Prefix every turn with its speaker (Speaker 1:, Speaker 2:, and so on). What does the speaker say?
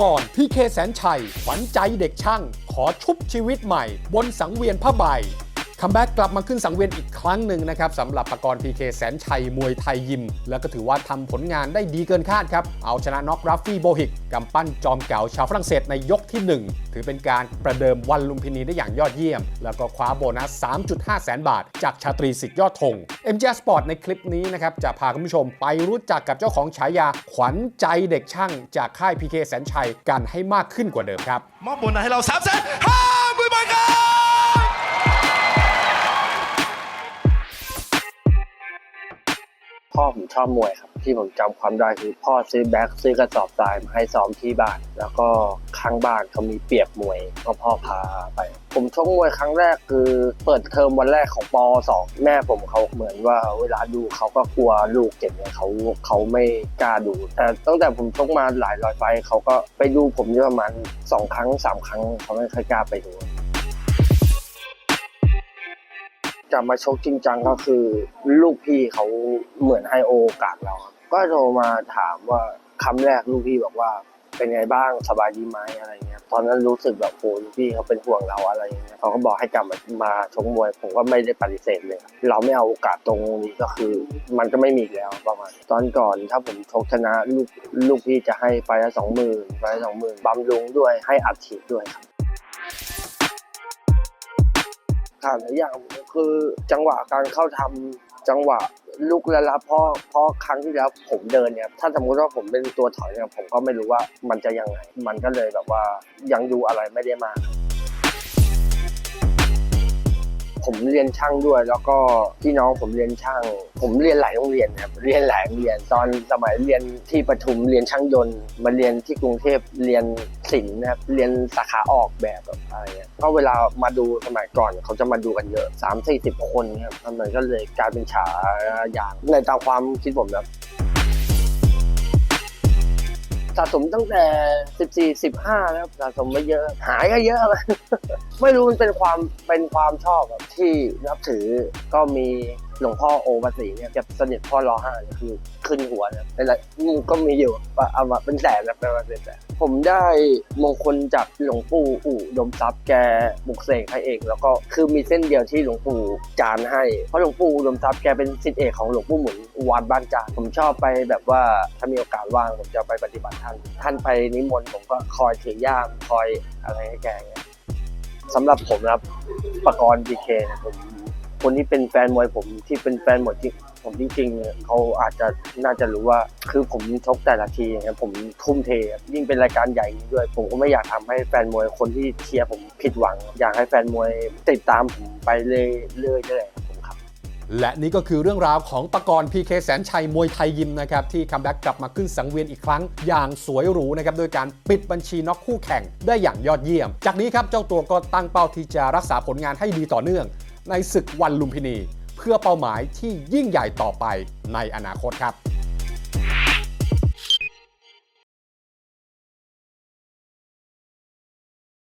Speaker 1: กรณ์พี่เคแสนชัยขวัญใจเด็กช่าง ขอชุบชีวิตใหม่ บนสังเวียนผ้าใบ คัมแบ็กกลับมาขึ้นสังเวียนอีกครั้งหนึ่งนะครับสำหรับปรกรณ์พีเคแสนชัยมวยไทยยิม แล้วก็ถือว่าทำผลงานได้ดีเกินคาดครับ เอาชนะน็อกราฟฟี่โบฮิกกำปั้นจอมเก่าชาวฝรั่งเศสในยกที่ 1 ถือเป็นการประเดิมวันลุมพินีได้อย่างยอดเยี่ยม แล้วก็คว้าโบนัส 3.5 แสนบาท จากชาตรีสิทธิ์ยอดธง MGR Sport ในคลิปนี้นะครับจะพาคุณผู้ชมไปรู้จักกับเจ้าของฉายาขวัญใจเด็กช่าง จากค่ายพีเคแสนชัยกันให้มากขึ้นกว่าเดิมครับ
Speaker 2: มอบโบนัสให้เรา3ามแสนห้า
Speaker 3: พ่อผมชอบมวยครับ ที่ผมจำความได้คือพ่อซื้อแบ็คซื้อกระสอบทรายมาให้ซ้อมที่บ้าน แล้วก็ข้างบ้านเขามีเปียกมวยก็พ่อพาไป ผมชกมวยครั้งแรกคือเปิดเทอมวันแรกของป .2 แม่ผมเขาเหมือนว่าเวลาดูเขาก็กลัวลูกเจ็บเนี่ยเขาเขาไม่กล้าดู แต่ตั้งแต่ผมชกมาหลายร้อยไฟเขาก็ไปดูผมอยู่ประมาณสองครั้งสามครั้งเขาไม่ค่อยกล้าไปดู กลับมาชกจริงจังก็คือ ลูกพี่เขาเหมือนให้โอกาสเราครับก็โทรมาถามว่าคำแรกลูกพี่บอกว่า เป็นไงบ้างสบายดีไหมอะไรเงี้ยตอนนั้นรู้สึกแบบโอ้ลูกพี่เขาเป็นห่วงเราอะไรเงี้ยเขาก็บอกให้กลับมามาชกมวย ผมก็ไม่ได้ปฏิเสธเลย เราไม่เอาโอกาสตรงนี้ก็คือ มันก็ไม่มีแล้วประมาณตอนก่อนถ้าผมชกชนะลูกลูกพี่จะให้ไฟละสองหมื่นไฟละสองหมื่นบำรุงด้วยให้อัดฉีดด้วยครับ ขาดหลายอย่างคือจังหวะการเข้าทำจังหวะลุกและรับเพราะเพราะครั้งที่แล้วผมเดินเนี่ยถ้าสมมติว่าผมเป็นตัวถอยเนี่ยผมก็ไม่รู้ว่ามันจะยังไง มันก็เลยแบบว่ายังดูอะไรไม่ได้มาก ผมเรียนช่างด้วย แล้วก็พี่น้องผมเรียนช่าง ผมเรียนหลายโรงเรียนนะครับเรียนหลายโรงเรียน ตอนสมัยเรียนที่ปทุมเรียนช่างยนต์มาเรียนที่กรุงเทพเรียนศิลป์นะครับเรียนสาขาออกแบบแบบอะไรเงี้ยก็เวลามาดูสมัยก่อนเขาจะมาดูกันเยอะสามสี่สิบคนครับมันก็เลยกลายเป็นฉายางในตามความคิดผมนะ สะสมตั้งแต่สิบสี่สิบห้าแล้วสะสมไม่เยอะ หายก็เยอะไม่รู้มันเป็นความเป็นความชอบแบบที่นับถือก็มีหลวงพ่อโอวาสีเนี่ยจะเสด็จพ่อรอห้าเนี่ยคือขึ้นหัวเนี่ยอะไรก็มีอยู่เอามาเป็นแสนนะเป็นมาเป็นแสน ผมได้มงคลจากหลวงปู่อู่ดมทรัพย์แกบุกเสกให้เองแล้วก็คือมีเส้นเดียวที่หลวงปู่จานให้เพราะหลวงปู่อุดมทรัพย์แกเป็นศิษย์เอกของหลวงปู่หมุนวัดบ้านจานผมชอบไปแบบว่าถ้ามีโอกาสว่างผมจะไปปฏิบัติท่าน ท่านไปนิมนต์ผมก็คอยถือย่ามคอยอะไรให้แกเงี้ยสำหรับผมนะครับประกรณ์พีเคเนี่ยผม คนที่เป็นแฟนมวยผมที่เป็นแฟนมวยจริงผมจริงๆเขาอาจจะน่าจะรู้ว่าคือผมชกแต่ละทีนี่ยผมทุ่มเทยิ่งเป็นรายการใหญ่นี้ด้วย ผมก็ไม่อยากทำให้แฟนมวยคนที่เชียร์ผมผิดหวัง อยากให้แฟนมวยติดตามผมไปเรื่อยๆครับผมครับ
Speaker 1: และนี่ก็คือเรื่องราวของประกรณ์พีเคแสนชัยมวยไทยยิมนะครับที่คัมแบ็กกลับมาขึ้นสังเวียนอีกครั้ง อย่างสวยหรูนะครับโดยการปิดบัญชีน็อกคู่แข่งได้อย่างยอดเยี่ยม จากนี้ครับเจ้าตัวก็ตั้งเป้าที่จะรักษาผลงานให้ดีต่อเนื่อง ในศึกวันลุมพินี เพื่อเป้าหมายที่ยิ่งใหญ่ต่อไปในอนาคตครับ